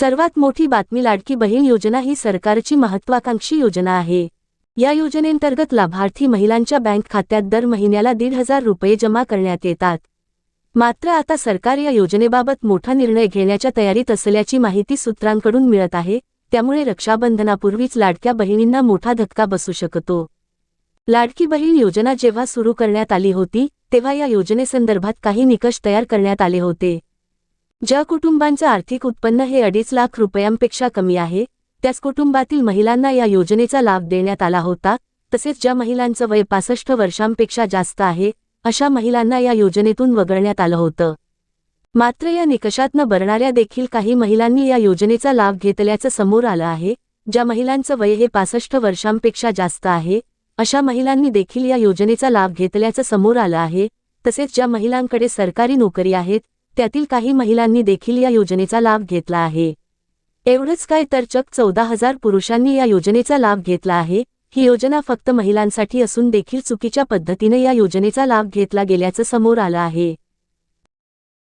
सर्वात मोठी बातमी लाडकी बहीण योजना ही सरकारची महत्वाकांक्षी योजना आहे. या योजनेंतर्गत लाभार्थी महिलांच्या बँक खात्यात दर महिन्याला दीड हजार रुपये जमा करण्यात येतात. मात्र आता सरकार या योजनेबाबत मोठा निर्णय घेण्याच्या तयारीत असल्याची माहिती सूत्रांकडून मिळत आहे त्यामुळे रक्षाबंधनापूर्वीच लाडक्या बहिणींना मोठा धक्का बसू शकतो. लाडकी बहीण योजना जेव्हा सुरू करण्यात आली होती तेव्हा या योजनेसंदर्भात काही निकष तयार करण्यात आले होते. ज्या कुटुंबांचं आर्थिक उत्पन्न हे अडीच लाख रुपयांपेक्षा कमी आहे त्याच कुटुंबातील महिलांना या योजनेचा लाभ देण्यात आला होता तसेच ज्या महिलांचं वय पासष्ट वर्षांपेक्षा जास्त आहे अशा महिलांना या योजनेतून वगळण्यात आलं होतं. मात्र या निकषात न भरणाऱ्या देखील काही महिलांनी या योजनेचा लाभ घेतल्याचं समोर आलं आहे ज्या महिलांचं वय हे पासष्ट वर्षांपेक्षा जास्त आहे अशा महिलांनी देखील या योजनेचा लाभ घेतल्याचं समोर आलं आहे तसेच ज्या महिलांकडे सरकारी नोकरी आहेत त्यातील काही महिलांनी देखील या योजनेचा लाभ घेतला आहे. एवढंच काय तर चक चौदा हजार पुरुषांनी या योजनेचा लाभ घेतला आहे. ही योजना फक्त महिलांसाठी असून देखील चुकीच्या पद्धतीने या योजनेचा लाभ घेतला गेल्याचं समोर आलं आहे.